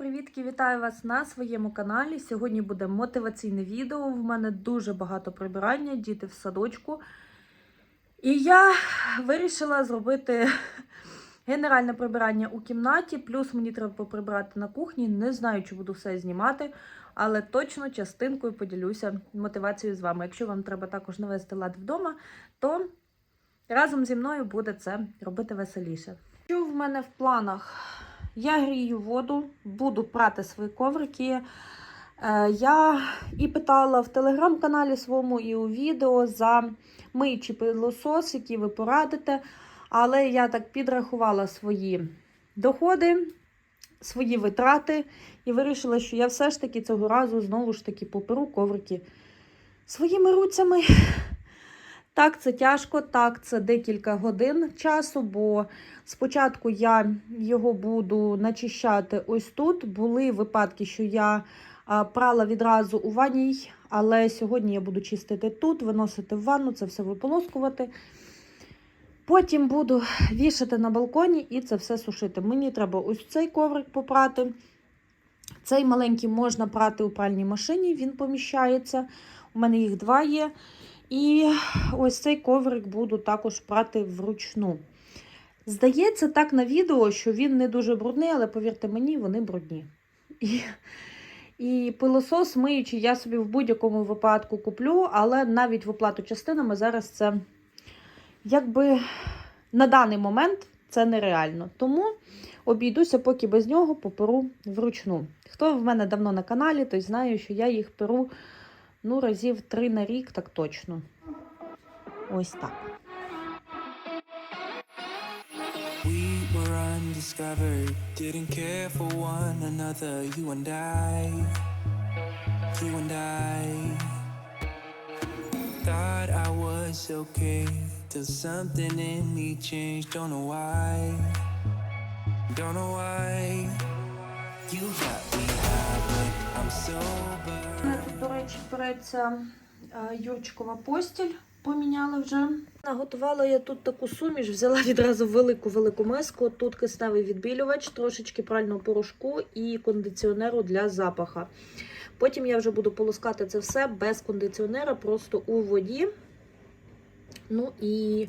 привітки! Вітаю вас на своєму каналі. Сьогодні буде мотиваційне відео. В мене дуже багато прибирання, діти в садочку. І я вирішила зробити генеральне прибирання у кімнаті, плюс мені треба поприбирати на кухні. Не знаю, чи буду все знімати, але точно частинкою поділюся мотивацією з вами. Якщо вам треба також навести лад вдома, то разом зі мною буде це робити веселіше. Що в мене в планах? Я грію воду, буду прати свої коврики. Е, Я і питала в телеграм-каналі своєму, і у відео за миючий пилосос, який ви порадите. Але я так підрахувала свої доходи, свої витрати і вирішила, що я все ж таки цього разу знову ж таки поперу коврики своїми руцями. Так, це тяжко, так, це декілька годин часу, бо спочатку я його буду начищати ось тут. Були випадки, що я прала відразу у ванній, але сьогодні я буду чистити тут, виносити в ванну, це все виполоскувати. Потім буду вішати на балконі і це все сушити. Мені треба ось цей коврик попрати. Цей маленький можна прати у пральній машині, він поміщається. У мене їх два є. І ось цей коврик буду також прати вручну. Здається, так на відео, що він не дуже брудний, але повірте мені, вони брудні. І, і пилосос миючий я собі в будь-якому випадку куплю, але навіть в оплату частинами зараз це якби на даний момент це нереально. Тому обійдуся поки без нього поперу вручну. Хто в мене давно на каналі, той знає, що я їх перу ну, разів три на рік, так точно. Ось так. We were didn't care for one another. You and I, you and I. Thought I was okay till something in me changed. Don't know why, don't know why. You got me high, but I'm sober. Тут, до речі, береться е, Юрчикова постіль, поміняла вже. Наготувала я тут таку суміш, взяла відразу велику-велику миску. Тут кисневий відбілювач, трошечки прального порошку і кондиціонеру для запаха. Потім я вже буду полоскати це все без кондиціонера, просто у воді. Ну і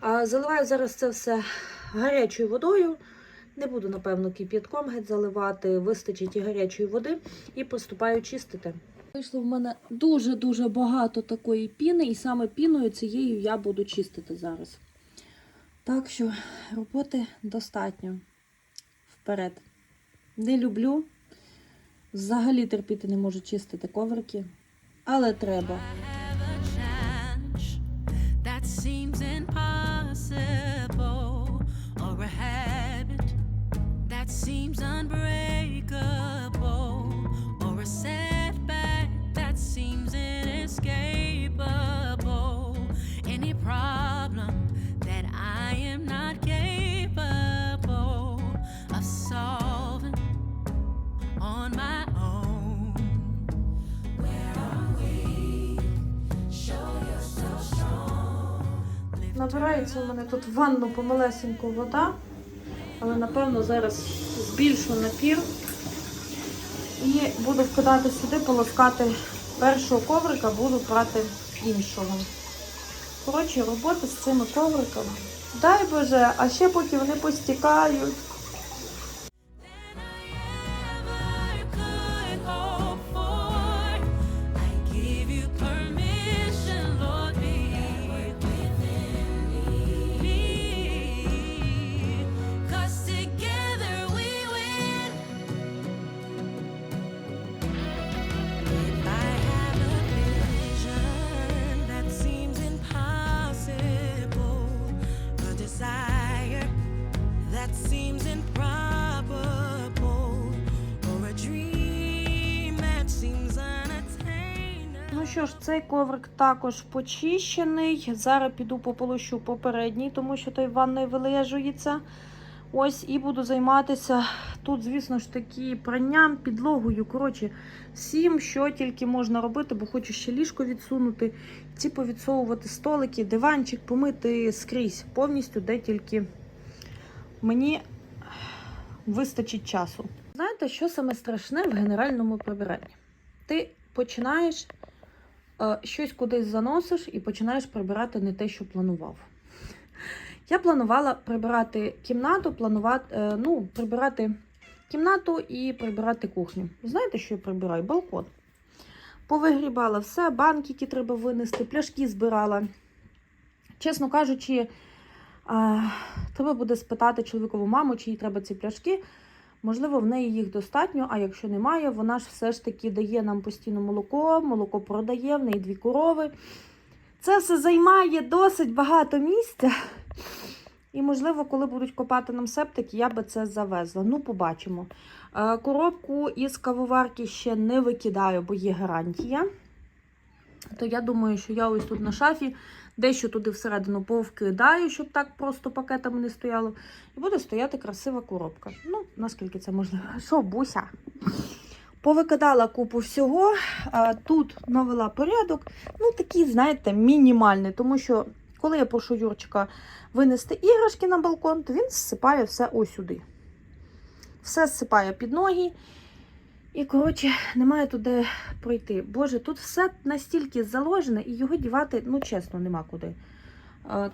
а, заливаю зараз це все гарячою водою. Не буду, напевно, кип'ятком геть заливати, вистачить і гарячої води, і приступаю чистити. Вийшло в мене дуже-дуже багато такої піни, і саме піною цією я буду чистити зараз. Так що роботи достатньо. Вперед. Не люблю. Взагалі терпіти не можу чистити коврики, але треба. Набирається у мене тут ванну помалесеньку вода, але напевно зараз збільшу напір і буду вкидати сюди, полоскати першого коврика, буду брати іншого. Коротше, робота з цими ковриками. Дай Боже, а ще поки вони постікають. Цей коврик також почищений. Зараз піду пополощу попередній, тому що той ванною вилежується. Ось і буду займатися тут, звісно ж таки, пранням, підлогою. Коротше, всім, що тільки можна робити, бо хочу ще ліжко відсунути, ці повідсовувати столики, диванчик, помити скрізь повністю, де тільки мені вистачить часу. Знаєте, що саме страшне в генеральному прибиранні? Ти починаєш щось кудись заносиш і починаєш прибирати не те, що планував. Я планувала прибирати кімнату, планувати, е, ну, прибирати кімнату і прибирати кухню. Знаєте, що я прибираю? Балкон. Повигрібала все, банки, які треба винести, пляшки збирала. Чесно кажучи, треба буде спитати чоловікову маму, чи їй треба ці пляшки. Можливо, в неї їх достатньо, а якщо немає, вона ж все ж таки дає нам постійно молоко, молоко продає, в неї дві корови. Це все займає досить багато місця. І, можливо, коли будуть копати нам септик, я би це завезла. Ну, побачимо. Е, Коробку із кавоварки ще не викидаю, бо є гарантія. То я думаю, що я ось тут на шафі дещо туди всередину повкидаю, щоб так просто пакетами не стояло. І буде стояти красива коробка. Ну, наскільки це можливо. Що, буся? Повикидала купу всього. Тут навела порядок. Ну, такий, знаєте, мінімальний, тому що коли я прошу Юрчика винести іграшки на балкон, то він зсипає все ось сюди. Все зсипає під ноги. І, коротше, немає туди пройти. Боже, тут все настільки заложене, і його дівати, ну, чесно, нема куди.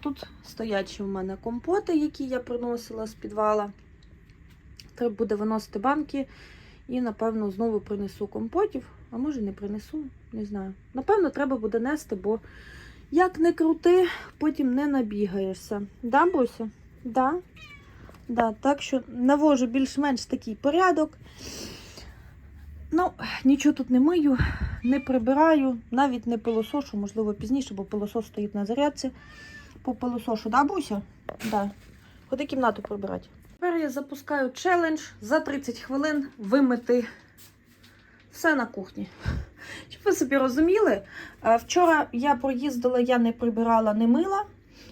Тут стоять ще в мене компоти, які я приносила з підвала. Треба буде виносити банки. І, напевно, знову принесу компотів. А може не принесу, не знаю. Напевно, треба буде нести, бо як не крути, потім не набігаєшся. Да, Буся? Да? Да, так що навожу більш-менш такий порядок. Ну, нічого тут не мию, не прибираю, навіть не пилосошу, можливо, пізніше, бо пилосос стоїть на зарядці. По пилосошу, да, Буся? Да. Ходи кімнату прибирати. Тепер я запускаю челендж за 30 хвилин вимити все на кухні. Щоб ви собі розуміли, е, вчора я проїздила, я не прибирала, не мила.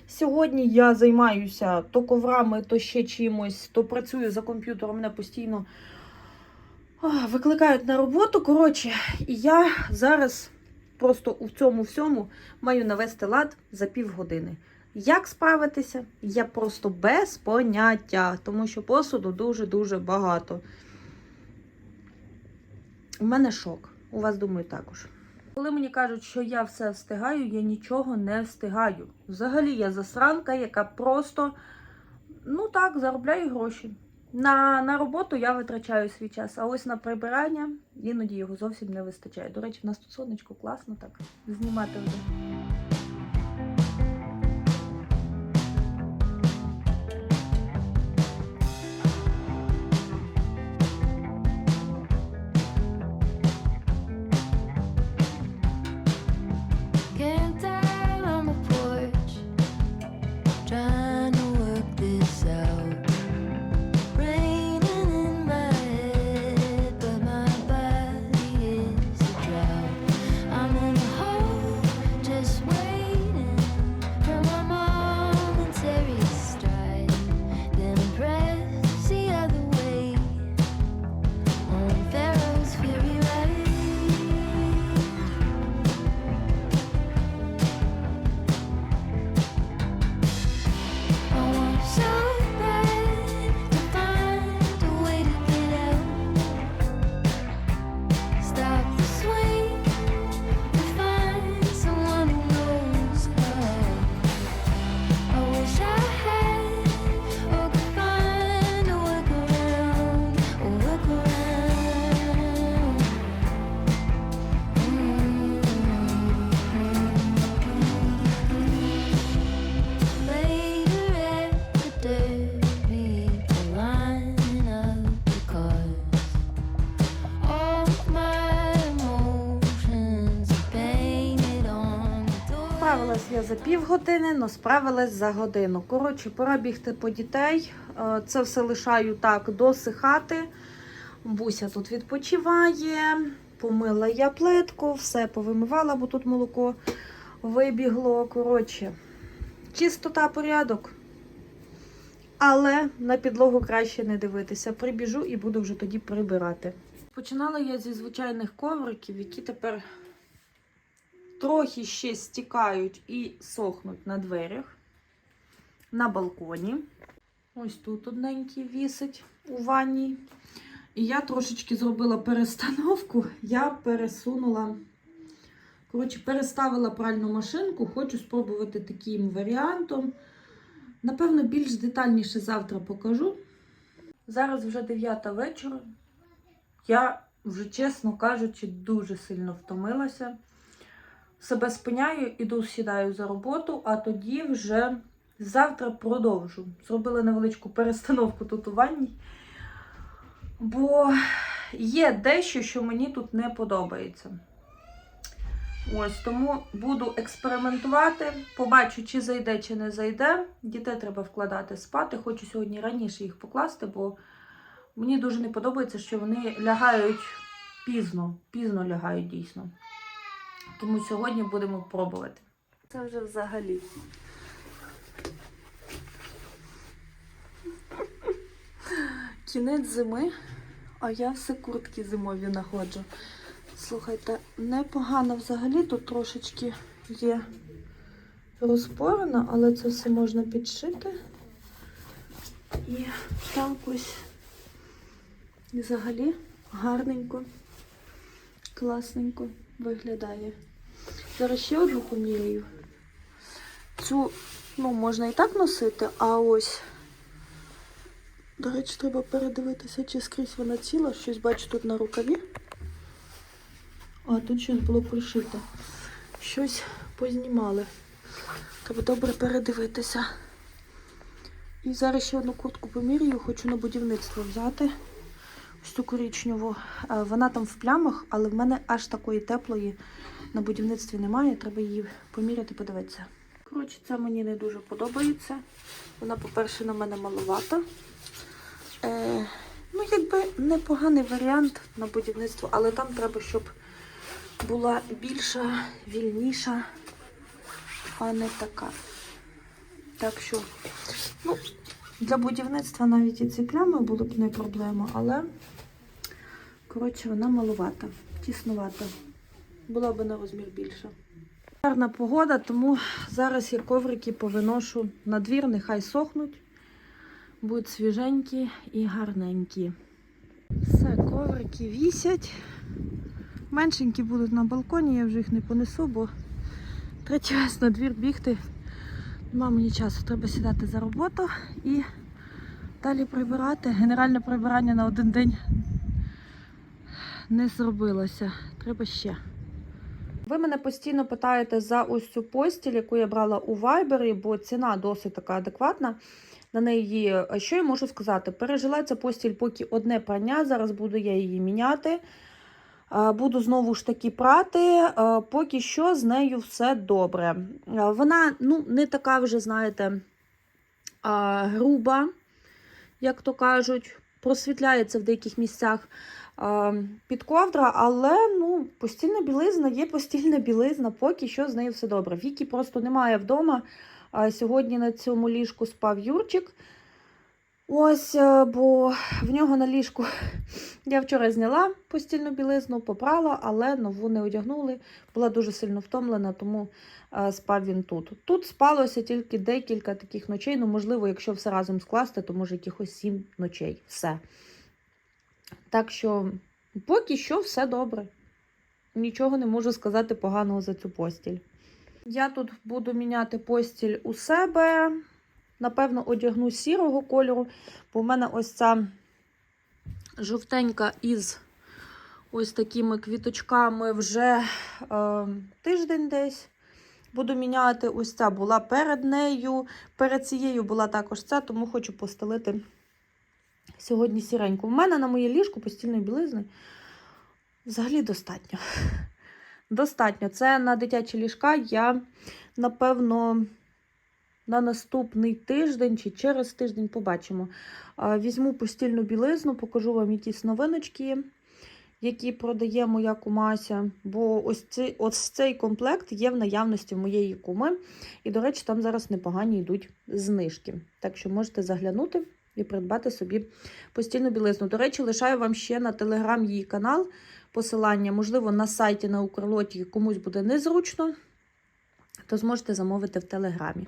Сьогодні я займаюся то коврами, то ще чимось, то працюю за комп'ютером, мене постійно викликають на роботу. Коротше, і я зараз просто у цьому всьому маю навести лад за півгодини. Як справитися? Я просто без поняття, тому що посуду дуже-дуже багато. У мене шок. У вас, думаю, також. Коли мені кажуть, що я все встигаю, я нічого не встигаю. Взагалі я засранка, яка просто, ну так, заробляю гроші. На, на роботу я витрачаю свій час, а ось на прибирання іноді його зовсім не вистачає. До речі, в нас тут сонечко класно так знімати вже. Справилась я за півгодини, але справилась за годину. Коротше, пора бігти по дітей. Е, Це все лишаю так досихати. Буся тут відпочиває. Помила я плитку, все повимивала, бо тут молоко вибігло. Коротше, чистота, порядок. Але на підлогу краще не дивитися. Прибіжу і буду вже тоді прибирати. Починала я зі звичайних ковриків, які тепер трохи ще стікають і сохнуть на дверях, на балконі. Ось тут одненький вісить у ванні. І я трошечки зробила перестановку. Я пересунула, коротше, переставила пральну машинку. Хочу спробувати таким варіантом. Напевно, більш детальніше завтра покажу. Зараз вже 9 вечора. Я вже, чесно кажучи, дуже сильно втомилася. Себе спиняю, іду сідаю за роботу, а тоді вже завтра продовжу. Зробила невеличку перестановку тут у ванні. Бо є дещо, що мені тут не подобається. Ось тому буду експериментувати. Побачу, чи зайде, чи не зайде. Дітей треба вкладати спати. Хочу сьогодні раніше їх покласти, бо мені дуже не подобається, що вони лягають пізно. Пізно лягають дійсно. Тому сьогодні будемо пробувати. Це вже взагалі. Кінець зими, а я все куртки зимові находжу. Слухайте, непогано взагалі тут трошечки є розпорено, але це все можна підшити. І так ось взагалі гарненько, класненько виглядає. Зараз ще одну поміряю. Цю, ну, можна і так носити, а ось. До речі, треба передивитися, чи скрізь вона ціла. Щось бачу тут на рукаві. А, тут щось було пришито. Щось познімали. Треба добре передивитися. І зараз ще одну куртку поміряю, хочу на будівництво взяти. Ось коричневу. Е, Вона там в плямах, але в мене аж такої теплої на будівництві немає. Треба її поміряти, подивитися. Коротше, це мені не дуже подобається. Вона, по-перше, на мене маловата. Е, ну, якби непоганий варіант на будівництво, але там треба, щоб була більша, вільніша, а не така. Так що, ну, для будівництва навіть і ці плями було б не проблема, але, коротше, вона маловата, тіснувата. Була б на розмір більша. Гарна погода, тому зараз я коврики повиношу на двір, нехай сохнуть. Будуть свіженькі і гарненькі. Все, коврики вісять. Меншенькі будуть на балконі, я вже їх не понесу, бо третій раз на двір бігти. Нема мені часу, треба сідати за роботу і далі прибирати. Генеральне прибирання на один день не зробилося. Треба ще. Ви мене постійно питаєте за ось цю постіль, яку я брала у Вайбері, бо ціна досить така адекватна. На неї, що я можу сказати? Пережила ця постіль поки одне прання. Зараз буду я її міняти. Буду знову ж таки прати. Поки що з нею все добре. Вона ну, не така вже, знаєте, груба, як то кажуть, просвітляється в деяких місцях під ковдра, але ну, постільна білизна є постільна білизна, поки що з нею все добре. Віки просто немає вдома. Сьогодні на цьому ліжку спав Юрчик. Ось, е, бо в нього на ліжку я вчора зняла постільну білизну, попрала, але нову не одягнули. Була дуже сильно втомлена, тому е, спав він тут. Тут спалося тільки декілька таких ночей. Ну, можливо, якщо все разом скласти, то може якихось сім ночей. Все. Так що, поки що все добре. Нічого не можу сказати поганого за цю постіль. Я тут буду міняти постіль у себе. Напевно, одягну сірого кольору, бо в мене ось ця жовтенька із ось такими квіточками вже е, тиждень десь. Буду міняти ось ця була перед нею. Перед цією була також ця, тому хочу постелити сьогодні сіреньку. У мене на моє ліжку постільної білизни взагалі достатньо. Достатньо. Це на дитячі ліжка я, напевно, на наступний тиждень чи через тиждень побачимо. Візьму постільну білизну, покажу вам якісь новиночки, які продаємо я кумася. Бо ось цей, ось цей комплект є в наявності моєї куми. І, до речі, там зараз непогані йдуть знижки. Так що можете заглянути і придбати собі постільну білизну. До речі, лишаю вам ще на телеграм її канал посилання, можливо, на сайті на Укрлоті комусь буде незручно, то зможете замовити в телеграмі.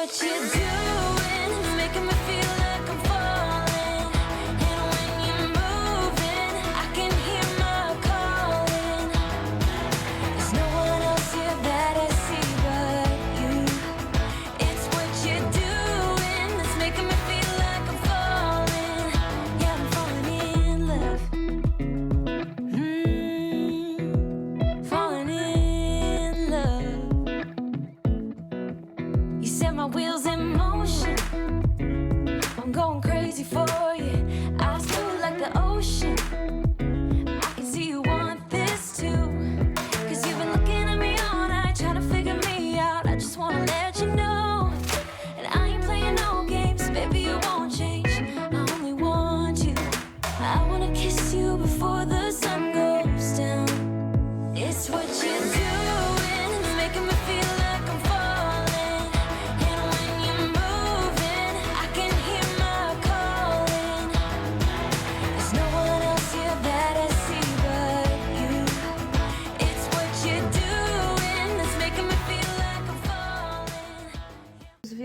what you do. My wheels in motion.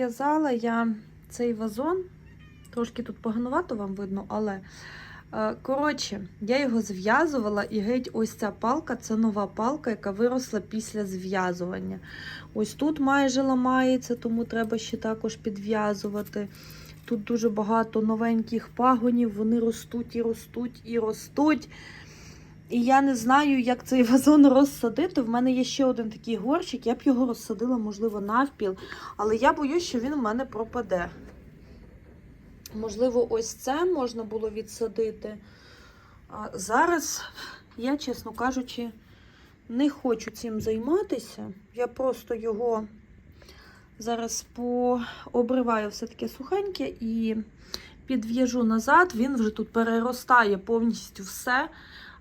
Зв'язала я цей вазон. Трошки тут поганувато вам видно, але е, коротше, я його зв'язувала, і геть ось ця палка це нова палка, яка виросла після зв'язування. Ось тут майже ламається, тому треба ще також підв'язувати. Тут дуже багато новеньких пагонів, вони ростуть і ростуть і ростуть. І я не знаю, як цей вазон розсадити. В мене є ще один такий горщик, я б його розсадила, можливо, навпіл. Але я боюсь, що він у мене пропаде. Можливо, ось це можна було відсадити. А зараз, я, чесно кажучи, не хочу цим займатися. Я просто його зараз пообриваю все таке сухеньке і підв'яжу назад. Він вже тут переростає повністю все.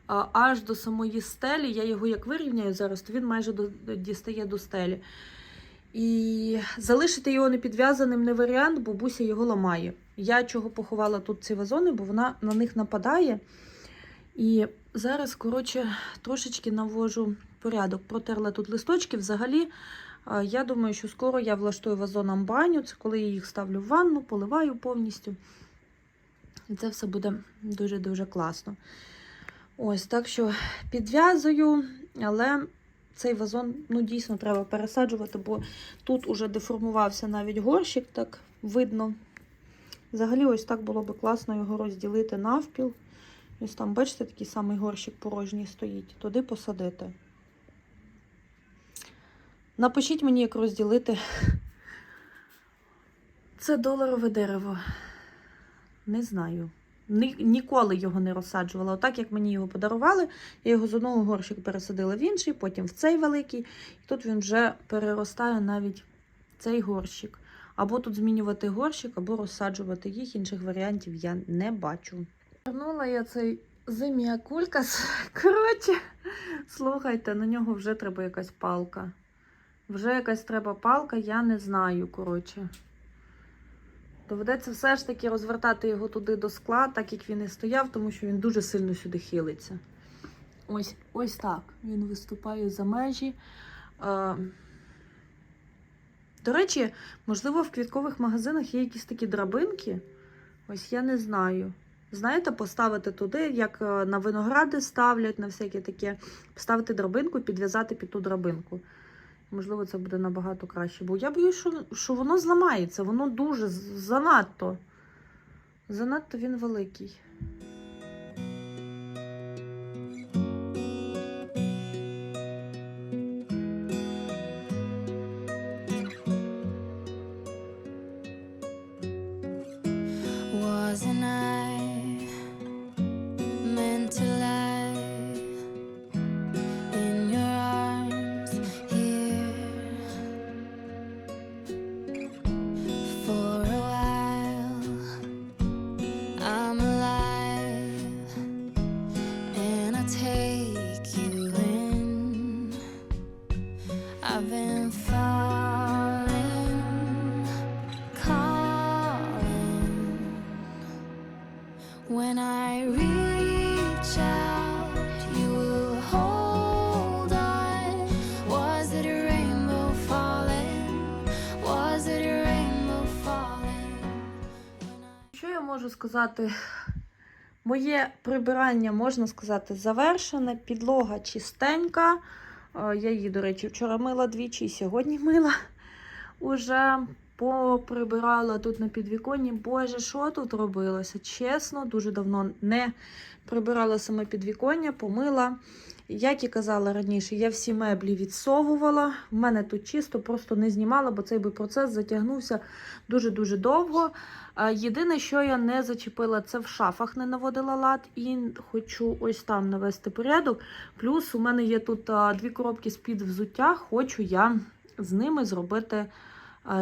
Аж до самої стелі. Я його як вирівняю зараз, то він майже дістає до стелі. І залишити його непідв'язаним не варіант, бо буся його ламає. Я чого поховала тут ці вазони, бо вона на них нападає. І зараз, коротше, трошечки навожу порядок. Протерла тут листочки. Взагалі, я думаю, що скоро я влаштую вазонам баню. Це коли я їх ставлю в ванну, поливаю повністю. І це все буде дуже-дуже класно. Ось, так що підв'язую, але цей вазон ну, дійсно треба пересаджувати, бо тут уже деформувався навіть горщик, так видно. Взагалі, ось так було би класно його розділити навпіл. Ось там, бачите, такий самий горщик порожній стоїть. Туди посадити. Напишіть мені, як розділити це доларове дерево. Не знаю. Ні, ніколи його не розсаджувала. Отак, як мені його подарували, я його з одного горщика пересадила в інший, потім в цей великий. І тут він вже переростає навіть цей горщик. Або тут змінювати горщик, або розсаджувати їх. Інших варіантів я не бачу. Вернула я цей зиміакулькас. Коротше, слухайте, на нього вже треба якась палка. Вже якась треба палка, я не знаю, коротше. Доведеться все ж таки розвертати його туди до скла, так як він і стояв, тому що він дуже сильно сюди хилиться. Ось ось так. Він виступає за межі. Е, До речі, можливо, в квіткових магазинах є якісь такі драбинки. Ось я не знаю. Знаєте, поставити туди, як е, на виногради ставлять, на всяке таке, поставити драбинку підв'язати під ту драбинку. Можливо, це буде набагато краще. Бо я боюсь, що, що воно зламається, воно дуже занадто. Занадто він великий. Was it a rainbow falling? Що я можу сказати? Моє прибирання, можна сказати, завершене. Підлога чистенька. Я її, до речі, вчора мила двічі і сьогодні мила. Уже поприбирала тут на підвіконні. Боже, що тут робилося? Чесно, дуже давно не прибирала саме підвіконня, помила. Як і казала раніше, я всі меблі відсовувала. В мене тут чисто, просто не знімала, бо цей би процес затягнувся дуже-дуже довго. Єдине, що я не зачепила, це в шафах не наводила лад і хочу ось там навести порядок. Плюс у мене є тут дві коробки з-під взуття. Хочу я з ними зробити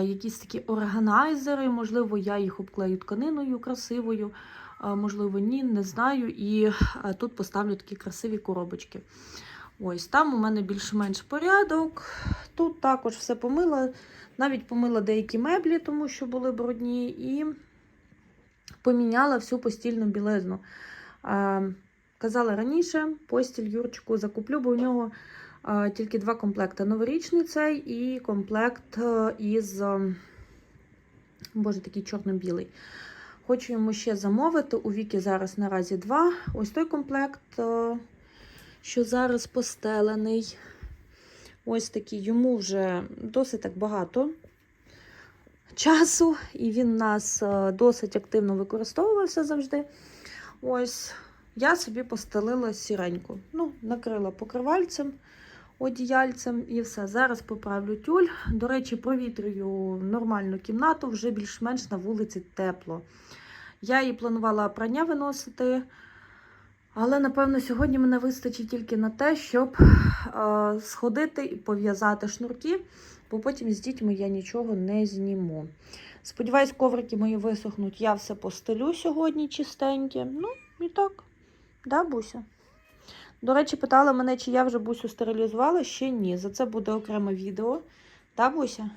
якісь такі органайзери. Можливо, я їх обклею тканиною красивою, можливо, ні, не знаю. І тут поставлю такі красиві коробочки. Ось там у мене більш-менш порядок. Тут також все помила. Навіть помила деякі меблі, тому що були брудні, і поміняла всю постільну білизну. Казала раніше, постіль Юрчику закуплю, бо у нього тільки два комплекти: новорічний цей і комплект е, із, е, боже, такий чорно-білий. Хочу йому ще замовити. У Віки зараз наразі два. Ось той комплект, е, що зараз постелений. Ось такий, йому вже досить так багато часу, і він у нас е, досить активно використовувався завжди. Ось я собі постелила сіреньку. Ну, накрила покривальцем, одіяльцем і все. Зараз поправлю тюль. До речі, провітрюю нормальну кімнату, вже більш-менш на вулиці тепло. Я її планувала прання виносити. Але, напевно, сьогодні мене вистачить тільки на те, щоб е, сходити і пов'язати шнурки, бо потім з дітьми я нічого не зніму. Сподіваюсь, коврики мої висохнуть. Я все постелю сьогодні чистеньке. Ну, і так. Да, Буся? До речі, питала мене, чи я вже Бусю стерилізувала. Ще ні. За це буде окреме відео. Да, Буся?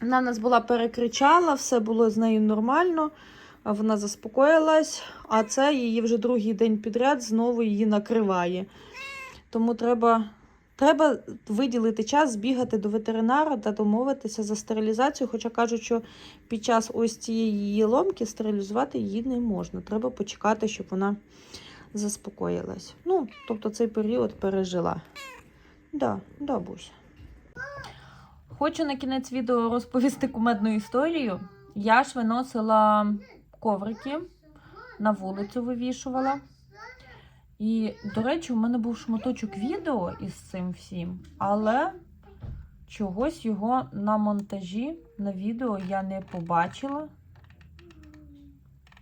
Вона нас була перекричала, все було з нею нормально. Вона заспокоїлась, а це її вже другий день підряд знову її накриває. Тому треба, треба виділити час, збігати до ветеринара та домовитися за стерилізацію. Хоча кажуть, що під час ось цієї її ломки стерилізувати її не можна. Треба почекати, щоб вона заспокоїлась. Ну, тобто цей період пережила. Да, да, Буся. Хочу на кінець відео розповісти кумедну історію. Я ж виносила коврики на вулицю вивішувала. І, до речі, у мене був шматочок відео із цим всім, але чогось його на монтажі на відео я не побачила.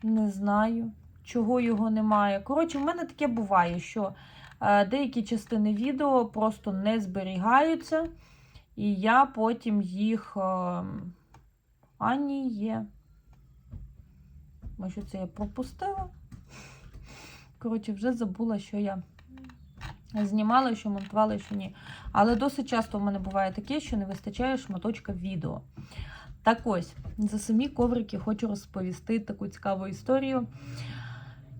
Не знаю, чого його немає. Коротше, в мене таке буває, що е, деякі частини відео просто не зберігаються, і я потім їх. Е, а ні, є. Може, це я пропустила? Коротше, вже забула, що я знімала, що монтувала, що ні. Але досить часто в мене буває таке, що не вистачає шматочка відео. Так ось, за самі коврики хочу розповісти таку цікаву історію.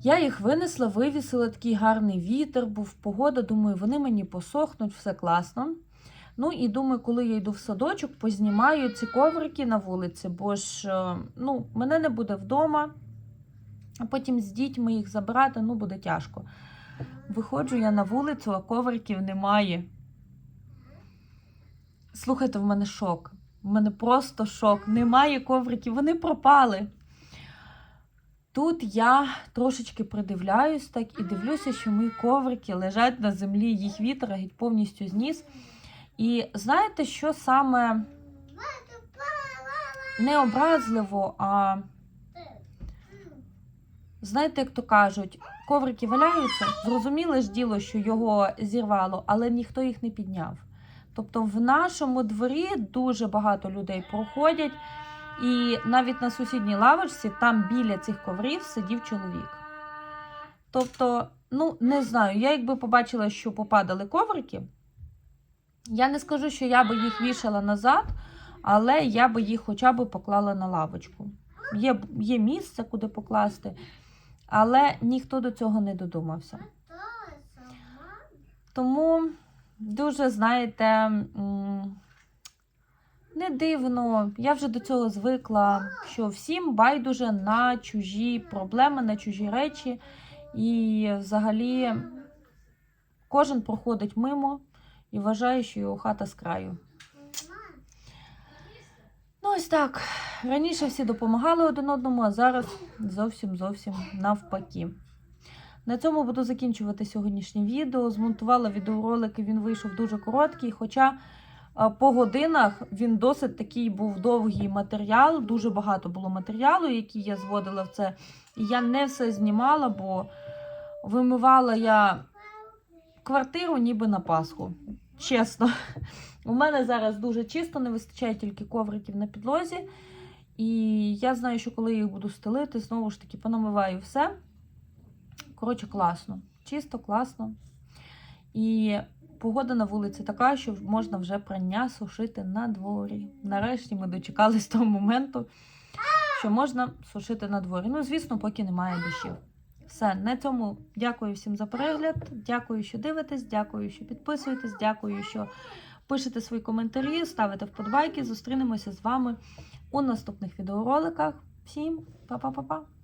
Я їх винесла, вивісила, такий гарний вітер, був погода. Думаю, вони мені посохнуть, все класно. Ну і думаю, коли я йду в садочок, познімаю ці коврики на вулиці, бо ж е, ну, мене не буде вдома, а потім з дітьми їх забирати ну, буде тяжко. Виходжу я на вулицю, а ковриків немає. Слухайте, в мене шок. В мене просто шок. Немає ковриків, вони пропали. Тут я трошечки придивляюсь так і дивлюся, що мої коврики лежать на землі, їх вітер геть повністю зніс. І знаєте, що саме не образливо, а знаєте, як то кажуть, коврики валяються, зрозуміле ж діло, що його зірвало, але ніхто їх не підняв. Тобто в нашому дворі дуже багато людей проходять, і навіть на сусідній лавочці, там біля цих коврів сидів чоловік. Тобто, ну, не знаю, я якби побачила, що попадали коврики, я не скажу, що я би їх вішала назад, але я би їх хоча б поклала на лавочку. є, є місце, куди покласти, але ніхто до цього не додумався. Тому дуже, знаєте, не дивно. Я вже до цього звикла, що всім байдуже на чужі проблеми, на чужі речі. І взагалі кожен проходить мимо і вважає, що його хата з краю. Ну, ось так. Раніше всі допомагали один одному, а зараз зовсім зовсім навпаки. На цьому буду закінчувати сьогоднішнє відео. Змонтувала відеоролик, і він вийшов дуже короткий. Хоча по годинах він досить такий був довгий матеріал, дуже багато було матеріалу, який я зводила в це. І я не все знімала, бо вимивала я квартиру ніби на Пасху. Чесно. У мене зараз дуже чисто, не вистачає тільки ковриків на підлозі. І я знаю, що коли їх буду стелити, знову ж таки понамиваю все. Коротше, класно. Чисто, класно. І погода на вулиці така, що можна вже прання сушити на дворі. Нарешті ми дочекались того моменту, що можна сушити на дворі. Ну, звісно, поки немає дощів. Все, на цьому дякую всім за перегляд. Дякую, що дивитесь, дякую, що підписуєтесь, дякую, що пишете свої коментарі, ставите вподобайки. Зустрінемося з вами у наступних відеороликах. Всім па-па-па-па!